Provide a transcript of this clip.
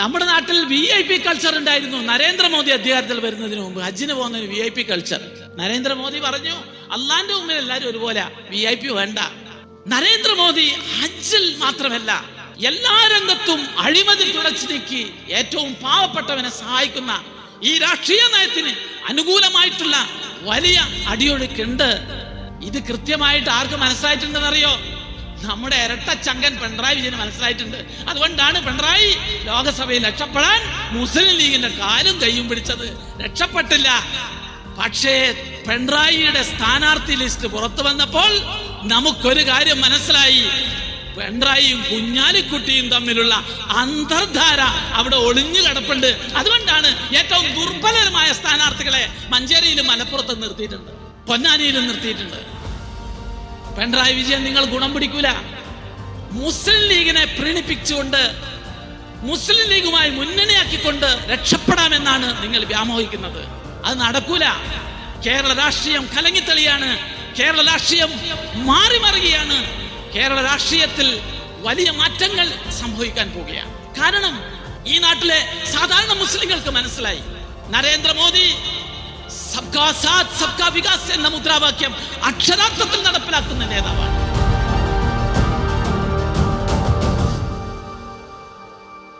നമ്മുടെ നാട്ടിൽ V I P culture ഉണ്ടായിരുന്നു. നരേന്ദ്രമോദി അധികാരത്തിൽ വരുന്നതിന് മുമ്പ്. ഹജ്ജിന് പോകുന്നതിന് V I P culture Narendra Modi പറഞ്ഞു അള്ളാന്റെ മുമ്പിൽ എല്ലാവരും ഒരുപോലെ വി ഐ പി വേണ്ട. നരേന്ദ്രമോദി ഹജ്ജിൽ മാത്രമല്ല എല്ലാ രംഗത്തും അഴിമതി തുടച്ചു നീക്കി ഏറ്റവും പാവപ്പെട്ടവനെ സഹായിക്കുന്ന ഈ രാഷ്ട്രീയ നയത്തിന് അനുകൂലമായിട്ടുള്ള വലിയ അടിയൊഴുക്കുണ്ട്. ഇത് കൃത്യമായിട്ട് ആർക്ക് മനസ്സിലായിട്ടുണ്ടെന്നറിയോ? നമ്മുടെ ഇരട്ട ചങ്കൻ പിണറായി വിജയന് മനസ്സിലായിട്ടുണ്ട്. അതുകൊണ്ടാണ് പിണറായി ലോകസഭയിൽ രക്ഷപ്പെടാൻ മുസ്ലിം ലീഗിന്റെ കാലും കൈയും പിടിച്ചത്. രക്ഷപ്പെട്ടില്ല. പക്ഷേ പിണറായിയുടെ സ്ഥാനാർത്ഥി ലിസ്റ്റ് പുറത്തു വന്നപ്പോൾ നമുക്കൊരു കാര്യം മനസ്സിലായി. പിണറായിയും കുഞ്ഞാലിക്കുട്ടിയും തമ്മിലുള്ള അന്തർധാര അവിടെ ഒളിഞ്ഞു കിടപ്പുണ്ട്. അതുകൊണ്ടാണ് ഏറ്റവും ദുർബലരമായ സ്ഥാനാർത്ഥികളെ മഞ്ചേരിയിലും മലപ്പുറത്തും നിർത്തിയിട്ടുണ്ട്. പൊന്നാനിയിലും നിർത്തിയിട്ടുണ്ട്. പിണറായി വിജയൻ നിങ്ങൾ ഗുണം പിടിക്കൂല. മുസ്ലിം ലീഗിനെ പ്രീണിപ്പിച്ചുകൊണ്ട് മുസ്ലിം ലീഗുമായി മുന്നണിയാക്കിക്കൊണ്ട് രക്ഷപ്പെടാമെന്നാണ് നിങ്ങൾ വ്യാമോഹിക്കുന്നത്. അത് നടക്കൂല. കേരള രാഷ്ട്രീയം കലങ്ങിത്തെളിയാണ്. കേരള രാഷ്ട്രീയം മാറി മറിയുകയാണ് കേരള രാഷ്ട്രീയത്തിൽ വലിയ മാറ്റങ്ങൾ സംഭവിക്കാൻ പോവുകയാണ്. കാരണം ഈ നാട്ടിലെ സാധാരണ മുസ്ലിങ്ങൾക്ക് മനസ്സിലായി. നരേന്ദ്രമോദി സബ്കാ സാത് സബ്കാ വികാസ് എന്ന മുദ്രാവാക്യം അക്ഷരാർത്ഥത്തിൽ നടപ്പിലാക്കുന്ന നേതാവാണ്.